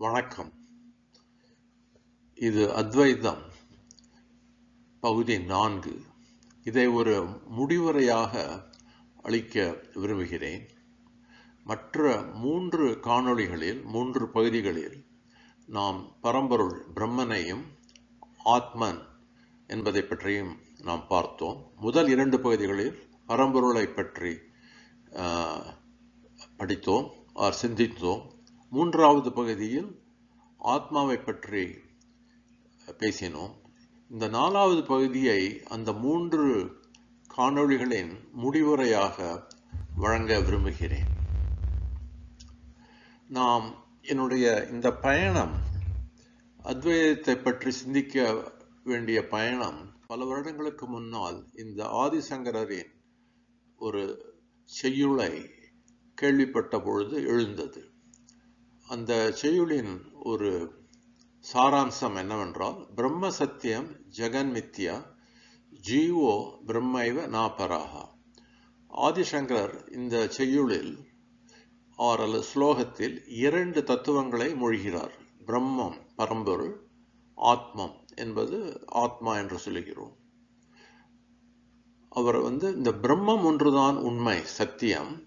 வணக்கம். இது அத்வைதம் பகுதி நான்கு. இதை ஒரு முடிவுரையாக அளிக்க விரும்புகிறேன். மற்ற மூன்று காணொளிகளில் மூன்று பகுதிகளில் நாம் பரம்பொருள் பிரம்மனையும் ஆத்மன் என்பதை பற்றியும் நாம் பார்த்தோம். முதல் இரண்டு பகுதிகளில் பரம்பொருளை பற்றி படித்தோம் ஆர் சிந்தித்தோம். மூன்றாவது பகுதியில் ஆத்மாவை பற்றி பேசினோம். இந்த நாலாவது பகுதியை அந்த மூன்று காணொளிகளின் முடிவுரையாக வழங்க விரும்புகிறேன். நாம் என்னுடைய இந்த பயணம் அத்வைதத்தை பற்றி சிந்திக்க வேண்டிய பயணம் பல வருடங்களுக்கு முன்னால் இந்த ஆதிசங்கரரின் ஒரு செய்யுளை கேள்விப்பட்ட பொழுது எழுந்தது. அந்த செய்யுளின் ஒரு சாராம்சம் என்னவென்றால் பிரம்ம சத்தியம் ஜெகன் மித்யா ஜீவோ பிரம்மைவ நாபராகா ஆதிசங்கரர் இந்த செய்யுளில் ஆர் அல்லது ஸ்லோகத்தில் இரண்டு தத்துவங்களை மொழிகிறார். பிரம்மம் பரம்பொருள் ஆத்மம் என்பது ஆத்மா என்று சொல்லுகிறோம். அவர் வந்து இந்த பிரம்மம் ஒன்றுதான் உண்மை சத்தியம்.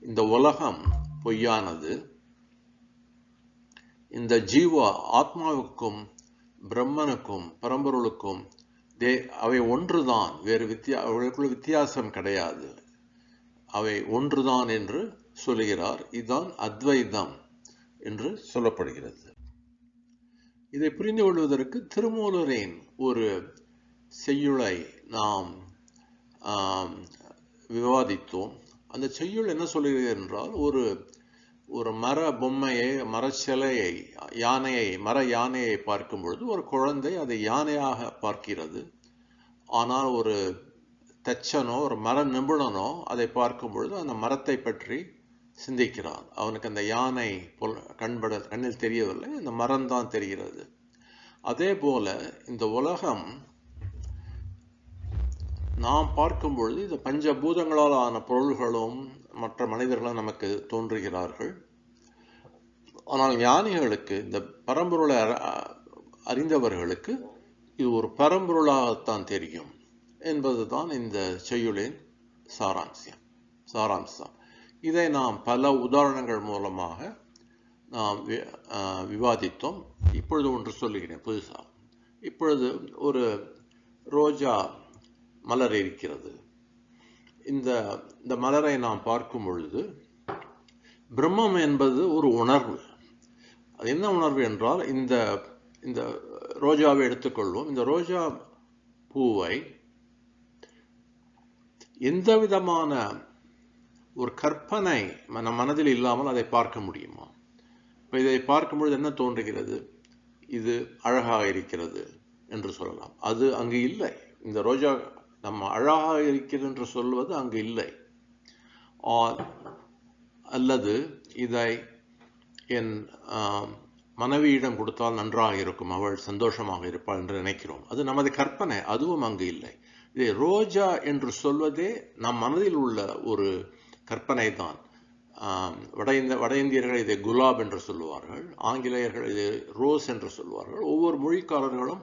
இந்த உலகம் பொய்யானது. இந்த ஜீவா ஆத்மாவுக்கும் பிரம்மனுக்கும் பரம்பொருளுக்கும் தே அவை ஒன்றுதான். வேறு வித்தியா அவர்களுக்குள்ள வித்தியாசம் கிடையாது. அவை ஒன்றுதான் என்று சொல்லுகிறார். இதுதான் அத்வைதம் என்று சொல்லப்படுகிறது. இதை புரிந்து கொள்வதற்கு திருமூலரின் ஒரு செய்யுளை நாம் விவாதித்தோம். அந்த செய்யுள் என்ன சொல்கிறது என்றால் ஒரு ஒரு மர பொம்மையை மர சிலையை யானையை மர யானையை பார்க்கும் பொழுது ஒரு குழந்தை அதை யானையாக பார்க்கிறது. ஆனால் ஒரு தச்சனோ ஒரு மர நிபுணனோ அதை பார்க்கும் பொழுது அந்த மரத்தை பற்றி சிந்திக்கிறான். அவனுக்கு அந்த யானை பொல் கண்பட கண்ணில் தெரியவில்லை அந்த மரம்தான் தெரிகிறது. அதே போல இந்த உலகம் நாம் பார்க்கும் பொழுது இந்த பஞ்சபூதங்களால் ஆன பொருள்களும் மற்ற மனிதர்களும் நமக்கு தோன்றுகிறார்கள். ஆனால் ஞானிகளுக்கு இந்த பரம்பொருளை அறிந்தவர்களுக்கு இது ஒரு பரம்பொருளாகத்தான் தெரியும் என்பதுதான் இந்த செய்யுளின் சாராம்சியம் சாராம்சம். இதை நாம் பல உதாரணங்கள் மூலமாக நாம் வி- விவாதித்தோம். இப்பொழுது ஒன்று சொல்லுகிறேன் புதுசா. இப்பொழுது ஒரு ரோஜா மலர் இருக்கிறது. இந்த இந்த மலரை நாம் பார்க்கும் பொழுது பிரம்மம் என்பது ஒரு உணர்வு. அது என்ன உணர்வு என்றால் இந்த இந்த ரோஜாவை எடுத்துக்கொள்வோம். இந்த ரோஜா பூவை எந்த விதமான ஒரு கற்பனை நம் மனதில் இல்லாமல் அதை பார்க்க முடியுமா? இப்போ இதை பார்க்கும் பொழுது என்ன தோன்றுகிறது? இது அழகாக இருக்கிறது என்று சொல்லலாம். அது அங்கு இல்லை. இந்த ரோஜா நம்ம அழகாக இருக்கிறது என்று சொல்வது அங்கு இல்லை. ஆர் அல்லது இதை என் மனைவியிடம் கொடுத்தால் நன்றாக இருக்கும் அவள் சந்தோஷமாக இருப்பாள் என்று நினைக்கிறோம். அது நமது கற்பனை அதுவும் அங்கு இல்லை. இதை ரோஜா என்று சொல்வதே நம் மனதில் உள்ள ஒரு கற்பனை தான். வட இந்த வட இந்தியர்கள் இதை குலாப் என்று சொல்லுவார்கள் ஆங்கிலேயர்கள் இதை ரோஸ் என்று சொல்வார்கள் ஒவ்வொரு மொழிக்காரர்களும்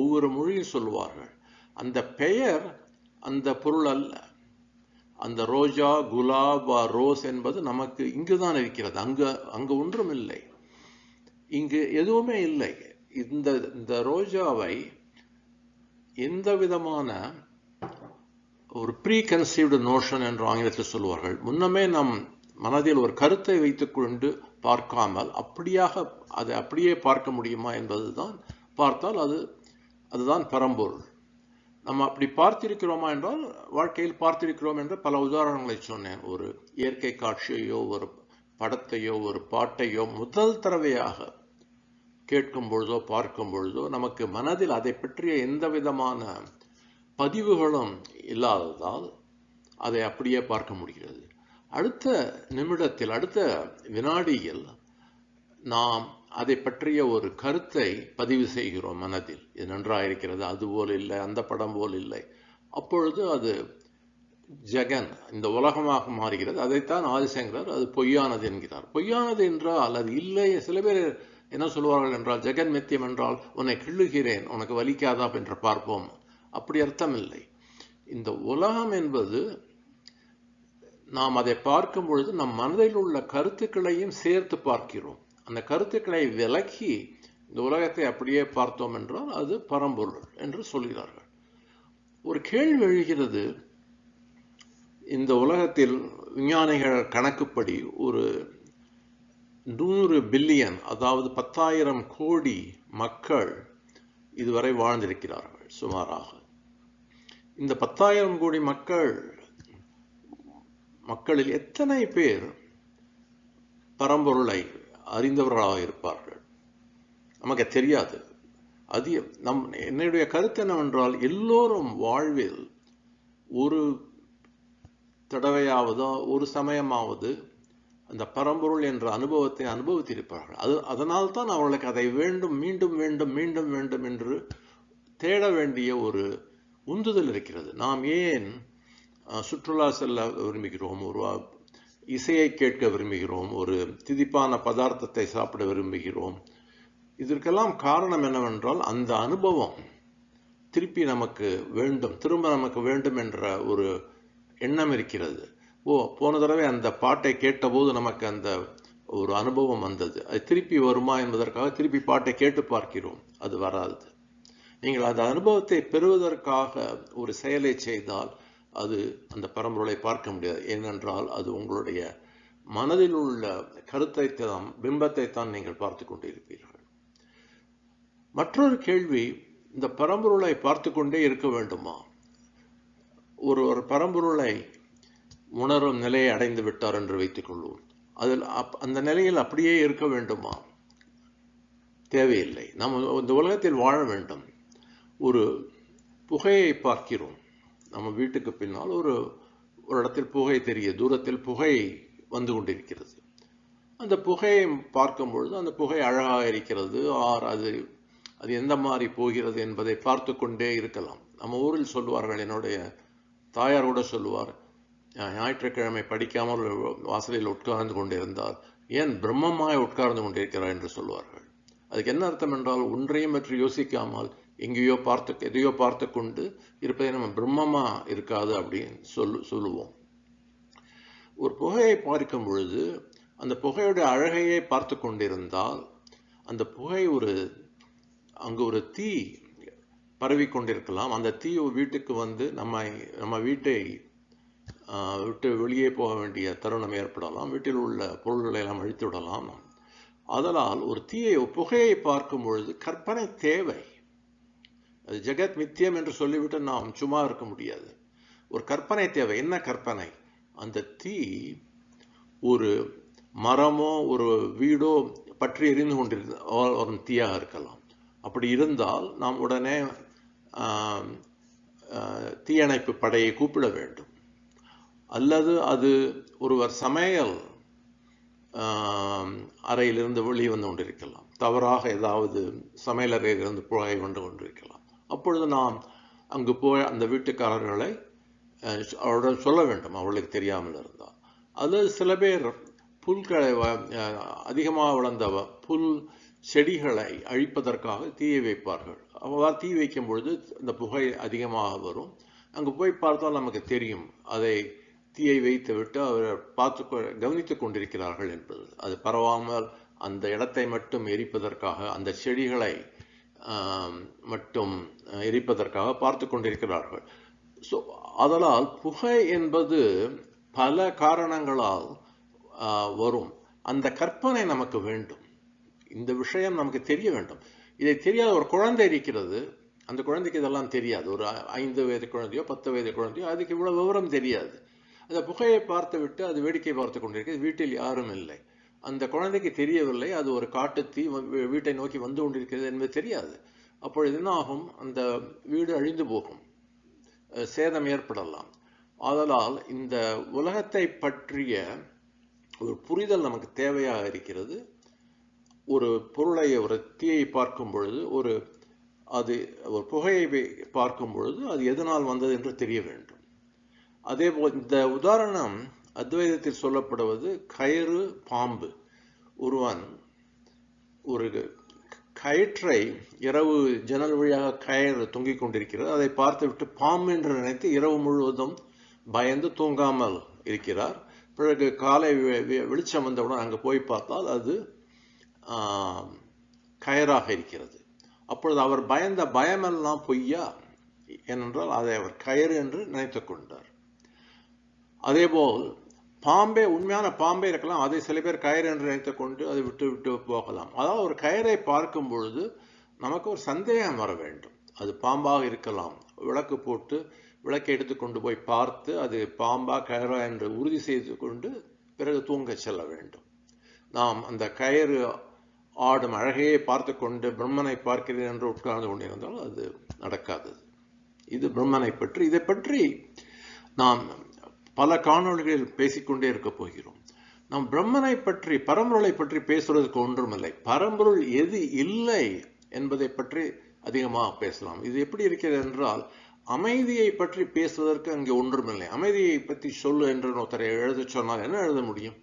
ஒவ்வொரு மொழியும் சொல்லுவார்கள். அந்த பெயர் அந்த பொருள் அல்ல. அந்த ரோஜா குலாப் ரோஸ் என்பது நமக்கு இங்குதான் இருக்கிறது. அங்கு அங்கு ஒன்றும் இல்லை. இங்கு எதுவுமே இல்லை. இந்த இந்த ரோஜாவை எந்த விதமான ஒரு ப்ரீ கன்சீவ்டு நோஷன் என்று ஆங்கிலத்தில் சொல்வார்கள் முன்னமே நம் மனதில் ஒரு கருத்தை வைத்துக்கொண்டு பார்க்காமல் அப்படியாக அதை அப்படியே பார்க்க முடியுமா என்பதுதான் பார்த்தால் அது அதுதான் பரம்பொருள். நம்ம அப்படி பார்த்திருக்கிறோமா என்றால் வாழ்க்கையில் பார்த்திருக்கிறோம் என்ற பல உதாரணங்களை சொன்னேன். ஒரு இயற்கை காட்சியையோ ஒரு படத்தையோ ஒரு பாட்டையோ முதல் தடவையாக கேட்கும் பொழுதோ பார்க்கும் பொழுதோ நமக்கு மனதில் அதை பற்றிய எந்த விதமான பதிவுகளும் இல்லாததால் அதை அப்படியே பார்க்க முடிகிறது. அடுத்த நிமிடத்தில் அடுத்த வினாடியில் நாம் அதை பற்றிய ஒரு கருத்தை பதிவு செய்கிறோம் மனதில். இது நன்றாக இருக்கிறது அது போல் இல்லை அந்த படம் போல் இல்லை. அப்பொழுது அது ஜெகன் இந்த உலகமாக மாறுகிறது. அதைத்தான் ஆதிசங்கரர் அது பொய்யானது என்கிறார். பொய்யானது என்றால் அது இல்லை. சில பேர் என்ன சொல்வார்கள் என்றால் ஜெகன் மித்தியம் என்றால் உன்னை கிள்ளுகிறேன் உனக்கு வலிக்காதா? என்று பார்ப்போம். அப்படி அர்த்தம் இல்லை இந்த உலகம் என்பது நாம் அதை பார்க்கும் பொழுது நம் மனதில் உள்ள கருத்துக்களையும் சேர்த்து பார்க்கிறோம். அந்த கருத்துக்களை விலக்கி இந்த உலகத்தை அப்படியே பார்த்தோம் என்றால் அது பரம்பொருள் என்று சொல்கிறார்கள். ஒரு கேள்வி எழுகிறது இந்த உலகத்தில் விஞ்ஞானிகள் கணக்குப்படி ஒரு நூறு பில்லியன் அதாவது பத்தாயிரம் கோடி மக்கள் இதுவரை வாழ்ந்திருக்கிறார்கள் சுமாராக. இந்த பத்தாயிரம் கோடி மக்கள் மக்களில் எத்தனை பேர் பரம்பொருளை அறிந்தவர்களாக இருப்பார்கள். நமக்கு தெரியாது. அது நம் என்னுடைய கருத்து என்னவென்றால் எல்லோரும் வாழ்வில் ஒரு தடவையாவதோ ஒரு சமயமாவது அந்த பரம்பொருள் என்ற அனுபவத்தை அனுபவித்திருப்பார்கள். அது அதனால் தான் அவர்களுக்கு அதை வேண்டும் மீண்டும் வேண்டும் மீண்டும் வேண்டும் என்று தேட வேண்டிய ஒரு உந்துதல் இருக்கிறது. நாம் ஏன் சுற்றுலா செல்ல விரும்புகிறோம்? ஒரு இசையை கேட்க விரும்புகிறோம் ஒரு திதிப்பான பதார்த்தத்தை சாப்பிட விரும்புகிறோம். இதற்கெல்லாம் காரணம் என்னவென்றால் அந்த அனுபவம் திருப்பி நமக்கு வேண்டும் திரும்ப நமக்கு வேண்டும் என்ற ஒரு எண்ணம் இருக்கிறது. ஓ போன தடவை அந்த பாட்டை கேட்டபோது நமக்கு அந்த ஒரு அனுபவம் வந்தது. அது திருப்பி வருமா என்பதற்காக திருப்பி பாட்டை கேட்டு பார்க்கிறோம். அது வராது. நீங்கள் அந்த அனுபவத்தை பெறுவதற்காக ஒரு செயலை செய்தால் அது அந்த பரம்பொருளை பார்க்க முடியாது. ஏனென்றால் அது உங்களுடைய மனதில் உள்ள கருத்தை தான் பிம்பத்தை தான் நீங்கள் பார்த்து கொண்டிருப்பீர்கள். மற்றொரு கேள்வி இந்த பரம்பொருளை பார்த்து கொண்டே இருக்க வேண்டுமா? ஒரு ஒரு பரம்பொருளை உணரும் நிலையை அடைந்து விட்டார் என்று வைத்துக் கொள்வோம். அதில் அந்த நிலையில் அப்படியே இருக்க வேண்டுமா? தேவையில்லை. நாம் இந்த உலகத்தில் வாழ வேண்டும். ஒரு புகையை பார்க்கிறோம். நம்ம வீட்டுக்கு பின்னால் ஒரு ஒரு இடத்தில் புகை தெரிய தூரத்தில் புகை வந்து கொண்டிருக்கிறது. அந்த புகையை பார்க்கும் பொழுது அந்த புகை அழகாக இருக்கிறது ஆர் அது அது எந்த மாதிரி போகிறது என்பதை பார்த்து கொண்டே இருக்கலாம். நம்ம ஊரில் சொல்லுவார்கள் என்னுடைய தாயார் கூட சொல்லுவார் ஞாயிற்றுக்கிழமை படிக்காமல் வாசலில் உட்கார்ந்து கொண்டிருந்தார் ஏன் பிரம்மமாய் உட்கார்ந்து கொண்டிருக்கிறார் என்று சொல்வார்கள் அதுக்கு என்ன அர்த்தம் என்றால் ஒன்றையும் பற்றி யோசிக்காமல் எங்கேயோ பார்த்து எதையோ பார்த்து கொண்டு இருப்பதை நம்ம பிரம்மமா இருக்காது அப்படின்னு சொல்லு சொல்லுவோம். ஒரு புகையை பார்க்கும் பொழுது அந்த புகையுடைய அழகையை பார்த்து கொண்டிருந்தால் அந்த புகை ஒரு அங்கு ஒரு தீ பரவி கொண்டிருக்கலாம். அந்த தீ வீட்டுக்கு வந்து நம்ம நம்ம வீட்டை விட்டு வெளியே போக வேண்டிய தருணம் ஏற்படலாம். வீட்டில் உள்ள பொருள்களை எல்லாம் அழித்து விடலாம். அதனால் ஒரு தீயை புகையை பார்க்கும் பொழுது கற்பனை தேவை. அது ஜெகத் மித்தியம் என்று சொல்லிவிட்டு நாம் சும்மா இருக்க முடியாது. ஒரு கற்பனை தேவை. என்ன கற்பனை? அந்த தீ ஒரு மரமோ ஒரு வீடோ பற்றி எரிந்து கொண்டிருந்த ஒரு தீயாக இருக்கலாம். அப்படி இருந்தால் நாம் உடனே தீயணைப்பு படையை கூப்பிட வேண்டும். அல்லது அது ஒருவர் சமையல் அறையிலிருந்து வெளியே வந்து கொண்டிருக்கலாம். தவறாக ஏதாவது சமையல் அறையிலிருந்து புகை வந்து கொண்டிருக்கலாம். அப்பொழுது நாம் அங்கு போய் அந்த வீட்டுக்காரர்களை அவருடன் சொல்ல வேண்டும். அவர்களுக்கு தெரியாமல் இருந்தால். அது சில பேர் புல்களை அதிகமாக வளர்ந்த புல் செடிகளை அழிப்பதற்காக தீயை வைப்பார்கள். அவ்வாறு தீ வைக்கும் பொழுது அந்த புகை அதிகமாக வரும். அங்கு போய் பார்த்தால் நமக்கு தெரியும். அதை தீயை வைத்து விட்டு அவர் பார்த்து கவனித்துக் கொண்டிருக்கிறார்கள் என்பது. அது பரவாமல் அந்த இடத்தை மட்டும் எரிப்பதற்காக அந்த செடிகளை மட்டும் எரிப்பதற்காக பார்த்து கொண்டிருக்கிறார்கள். ஸோ அதனால் புகை என்பது பல காரணங்களால் வரும். அந்த கற்பனை நமக்கு வேண்டும். இந்த விஷயம் நமக்கு தெரிய வேண்டும். இதை தெரியாத ஒரு குழந்தை இருக்கிறது. அந்த குழந்தைக்கு இதெல்லாம் தெரியாது. ஒரு ஐந்து வயது குழந்தையோ பத்து வயது குழந்தையோ அதுக்கு இவ்வளோ விவரம் தெரியாது. அந்த புகையை பார்த்து விட்டு அது வேடிக்கை பார்த்து கொண்டிருக்கிறது. வீட்டில் யாரும் இல்லை. அந்த குழந்தைக்கு தெரியவில்லை. அது ஒரு காட்டுத்தீ வீட்டை நோக்கி வந்து கொண்டிருக்கிறது என்பது தெரியாது. அப்பொழுது என்ன ஆகும்? அந்த வீடு அழிந்து போகும். சேதம் ஏற்படலாம். ஆதலால் இந்த உலகத்தை பற்றிய ஒரு புரிதல் நமக்கு தேவையாக இருக்கிறது. ஒரு பொருளை ஒரு தீயை பார்க்கும் பொழுது ஒரு அது ஒரு புகையை பார்க்கும் பொழுது அது எதனால் வந்தது என்று தெரிய வேண்டும். அதே போல் இந்த உதாரணம் அத்வைதத்தில் சொல்லப்படுவது கயிறு பாம்பு ஒருவன் ஒரு கயிற்றை இரவு ஜன்னல் வழியாக கயிறு தொங்கிக் கொண்டிருக்கிறது. அதை பார்த்துவிட்டு பாம்பு என்று நினைத்து இரவு முழுவதும் பயந்து தூங்காமல் இருக்கிறார். பிறகு காலை வெளிச்சம் வந்தவுடன் அங்கே போய் பார்த்தால் அது கயராக இருக்கிறது. அப்பொழுது அவர் பயந்த பயமெல்லாம் பொய்யா? ஏனென்றால் அதை அவர் கயிறு என்று நினைத்து கொண்டார். அதேபோல் பாம்பே உண்மையான பாம்பே இருக்கலாம். அதை சில பேர் கயிறு என்று நினைத்து கொண்டு அதை விட்டு விட்டு போகலாம். அதாவது ஒரு கயிறை பார்க்கும் பொழுது நமக்கு ஒரு சந்தேகம் வர வேண்டும். அது பாம்பாக இருக்கலாம். விளக்கு போட்டு விளக்கை எடுத்து கொண்டு போய் பார்த்து அது பாம்பா கயிறா என்று உறுதி செய்து கொண்டு பிறகு தூங்க செல்ல வேண்டும். நாம் அந்த கயிறு ஆடும் அழகையை பார்த்து கொண்டு பிரம்மனை பார்க்கிறேன் என்று உட்கார்ந்து கொண்டிருந்தால் அது நடக்காதது. இது பிரம்மனை பற்றி. இதை பற்றி நாம் பல காணொலிகளில் பேசிக்கொண்டே இருக்க போகிறோம். நாம் பிரம்மனை பற்றி பரம்பொருளை பற்றி பேசுவதற்கு ஒன்றுமில்லை. பரம்பொருள் எது இல்லை என்பதை பற்றி அதிகமாக பேசலாம். இது எப்படி இருக்கிறது என்றால் அமைதியை பற்றி பேசுவதற்கு அங்கே ஒன்றுமில்லை. அமைதியை பற்றி சொல்லு என்று ஒருத்தரை எழுத சொன்னால் என்ன எழுத முடியும்?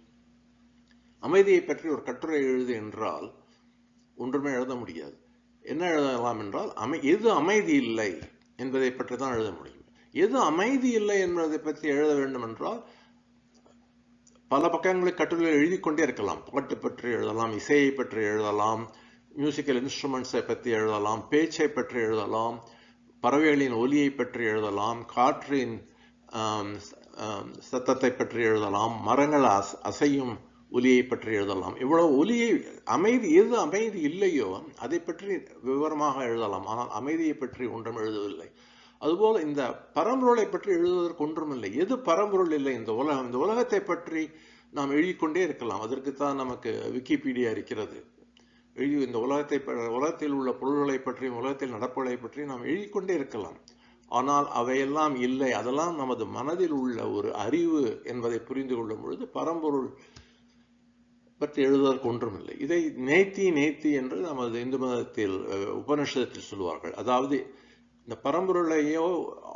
அமைதியை பற்றி ஒரு கட்டுரை எழுது என்றால் ஒன்றுமே எழுத முடியாது. என்ன எழுதலாம் என்றால் அமை எது அமைதி இல்லை என்பதை பற்றி தான் எழுத முடியும். எது அமைதி இல்லை என்பதை பற்றி எழுத வேண்டும் என்றால் பல பக்கங்களை கட்டுரையில் எழுதி கொண்டே இருக்கலாம். பாட்டு பற்றி எழுதலாம் இசையை பற்றி எழுதலாம் மியூசிக்கல் இன்ஸ்ட்ருமெண்ட்ஸை பற்றி எழுதலாம் பேச்சை பற்றி எழுதலாம் பறவைகளின் ஒலியை பற்றி எழுதலாம் காற்றின் சத்தத்தை பற்றி எழுதலாம் மரங்கள் அஸ் அசையும் ஒலியை பற்றி எழுதலாம். இவ்வளவு ஒலியை அமைதி எது அமைதி இல்லையோ அதை பற்றி விவரமாக எழுதலாம். ஆனால் அமைதியை பற்றி ஒன்றும் எழுதவில்லை. அதுபோல் இந்த பரம்பொருளை பற்றி எழுதுவதற்கு ஒன்றுமில்லை எது பரம்பொருள் இல்லை? இந்த உலகம் இந்த உலகத்தை பற்றி நாம் எழுதிக்கொண்டே இருக்கலாம். அதற்குத்தான் நமக்கு விக்கிபீடியா இருக்கிறது. எழுதி இந்த உலகத்தை உலகத்தில் உள்ள பொருள்களை பற்றியும் உலகத்தில் நடப்புகளை பற்றி நாம் எழுதிக்கொண்டே இருக்கலாம். ஆனால் அவையெல்லாம் இல்லை. அதெல்லாம் நமது மனதில் உள்ள ஒரு அறிவு என்பதை புரிந்து கொள்ளும் பொழுது பரம்பொருள் பற்றி எழுதுவதற்கு ஒன்றுமில்லை இதை நேத்தி நேத்தி என்று நமது இந்து மதத்தில் உபனிஷத்தில் சொல்லுவார்கள். அதாவது இந்த பரம்பொருளையோ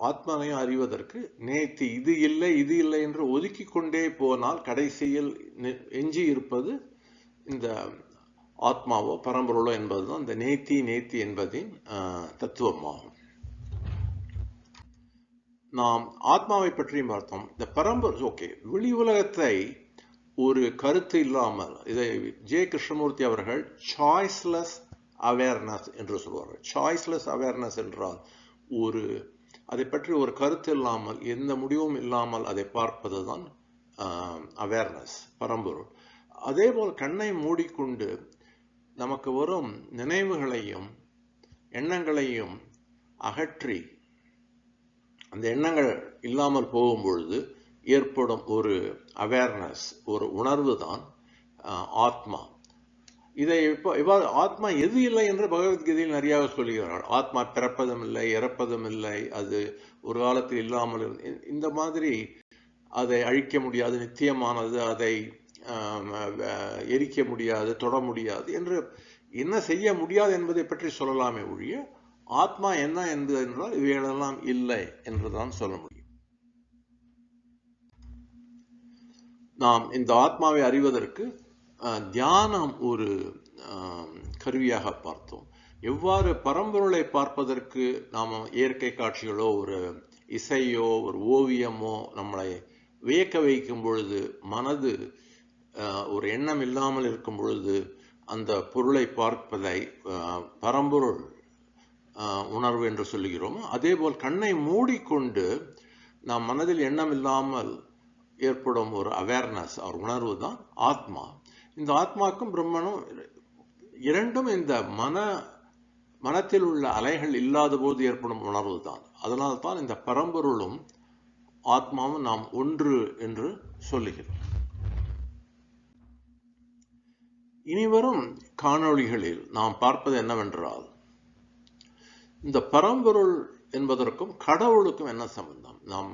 ஆத்மனையோ அறிவதற்கு நேத்தி இது இல்லை இது இல்லை என்று ஒதுக்கி கொண்டே போனால் கடைசியில் எஞ்சி இருப்பது இந்த ஆத்மாவோ பரம்பொருளோ என்பதுதான் இந்த நேத்தி நேத்தி என்பதின் தத்துவமாகும். நாம் ஆத்மாவை பற்றியும் பார்த்தோம். இந்த பரம்பொருள் ஓகே வெளி உலகத்தை ஒரு கருத்து இல்லாமல் இதை ஜே. கிருஷ்ணமூர்த்தி அவர்கள் சாய்ஸ்லெஸ் அவேர்னஸ் என்று சொல்வார்கள். சாய்ஸ்லெஸ் அவேர்னஸ் என்றால் ஒரு அதை பற்றி ஒரு கருத்து இல்லாமல் எந்த முடிவும் இல்லாமல் அதை பார்ப்பது தான் அவேர்னஸ் பரம்பொருள். அதே போல் கண்ணை மூடிக்கொண்டு நமக்கு வரும் நினைவுகளையும் எண்ணங்களையும் அகற்றி அந்த எண்ணங்கள் இல்லாமல் போகும் பொழுது ஏற்படும் ஒரு அவேர்னஸ் ஒரு உணர்வு தான் ஆத்மா. இதை இப்போ இவ்வாறு ஆத்மா எது இல்லை என்று பகவத்கீதையில் நிறையாக சொல்கிறார்கள் ஆத்மா பிறப்பதும் இல்லை இறப்பதும் இல்லை அது ஒரு காலத்தில் இல்லாமல் இந்த மாதிரி அதை அழிக்க முடியாது நித்தியமானது அதை எரிக்க முடியாது தொட முடியாது என்று என்ன செய்ய முடியாது என்பதை பற்றி சொல்லலாமே ஒழிய ஆத்மா என்ன என்பது என்றால் இவைகளெல்லாம் இல்லை என்றுதான் சொல்ல முடியும். நாம் இந்த ஆத்மாவை அறிவதற்கு தியானம் ஒரு கருவியாக பார்த்தோம். எவ்வாறு பரம்பொருளை பார்ப்பதற்கு நாம் இயற்கை காட்சிகளோ ஒரு இசையோ ஒரு ஓவியமோ நம்மளை வியக்க வைக்கும் பொழுது மனது ஒரு எண்ணம் இல்லாமல் இருக்கும் பொழுது அந்த பொருளை பார்ப்பதை பரம்பொருள் உணர்வு என்று சொல்லுகிறோம் அதேபோல் கண்ணை மூடிக்கொண்டு நாம் மனதில் எண்ணம் இல்லாமல் ஏற்படும் ஒரு அவேர்னஸ் ஒரு உணர்வு தான் ஆத்மா. இந்த ஆத்மாக்கும் பிரம்மனும் இரண்டும் இந்த மன மனத்தில் உள்ள அலைகள் இல்லாத போது ஏற்படும் உணர்வு தான். அதனால் தான் இந்த பரம்பொருளும் ஆத்மாவும் நாம் ஒன்று என்று சொல்லுகிறோம். இனிவரும் காணொளிகளில் நாம் பார்ப்பது என்னவென்றால் இந்த பரம்பொருள் என்பதற்கும் கடவுளுக்கும் என்ன சம்பந்தம்? நாம்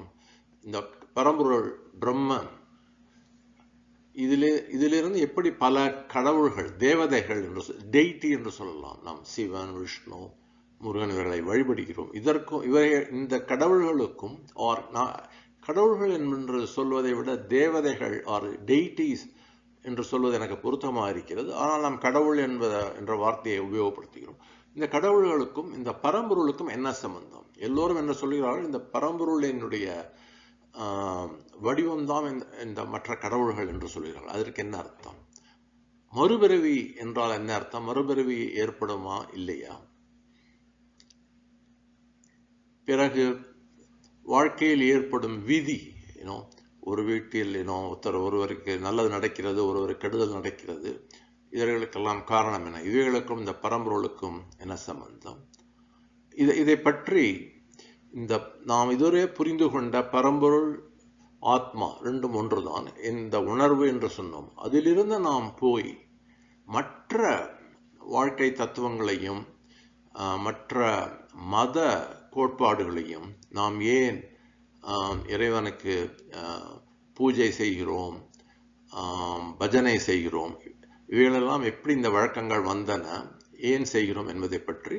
இந்த பரம்பொருள் பிரம்மன் இதிலே இதிலிருந்து எப்படி பல கடவுள்கள் தேவதைகள் என்று டெய்டி என்று சொல்லலாம். நாம் சிவன் விஷ்ணு முருகன் இவர்களை வழிபடுகிறோம். இதற்கும் இவரை இந்த கடவுள்களுக்கும் ஆர் கடவுள்கள் என்று சொல்வதை விட தேவதைகள் ஆர் டெய்டிஸ் என்று சொல்வது எனக்கு பொருத்தமாக இருக்கிறது. ஆனால் நாம் கடவுள் என்பத என்ற வார்த்தையை உபயோகப்படுத்துகிறோம். இந்த கடவுள்களுக்கும் இந்த பரம்பொருளுக்கும் என்ன சம்பந்தம்? எல்லோரும் என்ன சொல்கிறார்கள்? இந்த பரம்பொருளினுடைய வடிவம்தான் இந்த இந்த மற்ற கடவுள்கள் என்று சொல்கிறார்கள். அதற்கு என்ன அர்த்தம்? மறுபிறவி என்றால் என்ன அர்த்தம்? மறுபிறவி ஏற்படுமா? இல்லையா? பிறகு வாழ்க்கையில் ஏற்படும் விதி ஏனோ ஒரு வீட்டில் ஏனோ ஒருத்தர் ஒருவருக்கு நல்லது நடக்கிறது ஒருவருக்கு கெடுதல் நடக்கிறது. இவர்களுக்கெல்லாம் காரணம் என்ன? இவைகளுக்கும் இந்த பரம்பொருளுக்கும் என்ன சம்பந்தம்? இதை இதை பற்றி இந்த நாம் இதுவரை புரிந்து கொண்ட பரம்பொருள் ஆத்மா ரெண்டும் ஒன்றுதான். இந்த உணர்வு என்று சொன்னோம். அதிலிருந்து நாம் போய் மற்ற வாழ்க்கை தத்துவங்களையும் மற்ற மத கோட்பாடுகளையும் நாம் ஏன் இறைவனுக்கு பூஜை செய்கிறோம் பஜனை செய்கிறோம் இவைகளெல்லாம் எப்படி இந்த வழக்கங்கள் வந்தன ஏன் செய்கிறோம் என்பதை பற்றி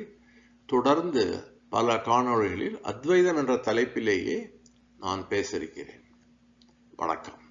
தொடர்ந்து பல காணொளிகளில் அத்வைதம் என்ற தலைப்பிலேயே நான் பேசியிருக்கிறேன். வணக்கம்.